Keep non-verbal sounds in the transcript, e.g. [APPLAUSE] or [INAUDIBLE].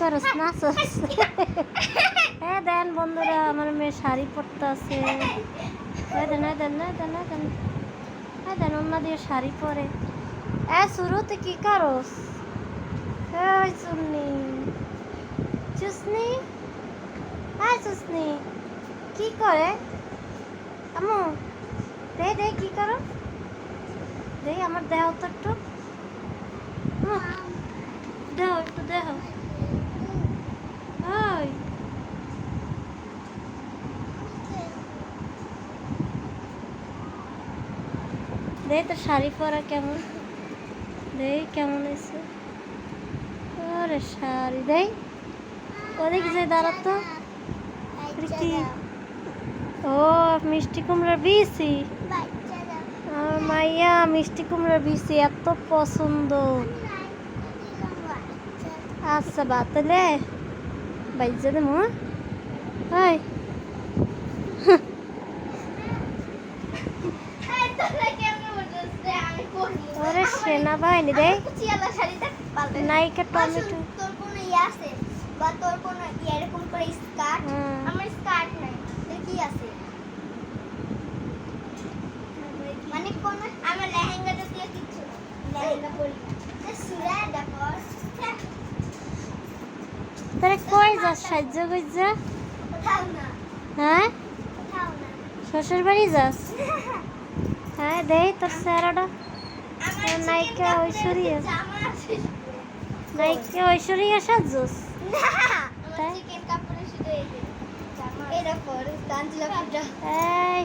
করস নাচস হ্যাঁ [LAUGHS] দেন বন্ধুরা আমার মেয়ে শাড়ি পরতে আছে। হ্যাঁ দেন হ্যাঁ দেন হ্যাঁ দেন হ্যাঁ দেন। হ্যাঁ দেন অন্য দিয়ে শাড়ি পরে। এ শুরুতে কি করস? এই চুন্নি। চুসনি? হ্যাঁ চুসনি কি করে? আমু দে দে কি করো? দে আমার দেহ তো একটু আমু, দেহ একটু দেহ ওই দে তো শাড়ি পরা কেমন? দে কেমন হয়েছে? ওরে শাড়ি দেই ওদিকে যে দাঁড়াতো কি? ও, মিষ্টি কুমড়ার বিসি আমার মাইয়া, মিষ্টি কুমড়ার বিসি এত পছন্দ। আচ্ছা বাতলে বাইজে দেবো হাই ওরে সেনাবাহিনী নায়িকা টমেটো। তোর কোনো ইয়ে আছে? বা তোর কোনো ইয়ে এরকম করে স্কার্ট আমার স্কার্ট নাই। তোর কি আছে? মানে কোন আমার লেহেঙ্গাটা দিয়ে কিচ্ছু লেহেঙ্গা পরি না। সুরা দেখো তোরে কই যাস? সাহায্য না। হ্যাঁ? শ্বশুর বাড়ি যাস? [LAUGHS] হ্যাঁ দেই তোর আর নায়িকা ঐশ্বরিয়া? নাইকে ঐশ্বরিয়া সাজস। এই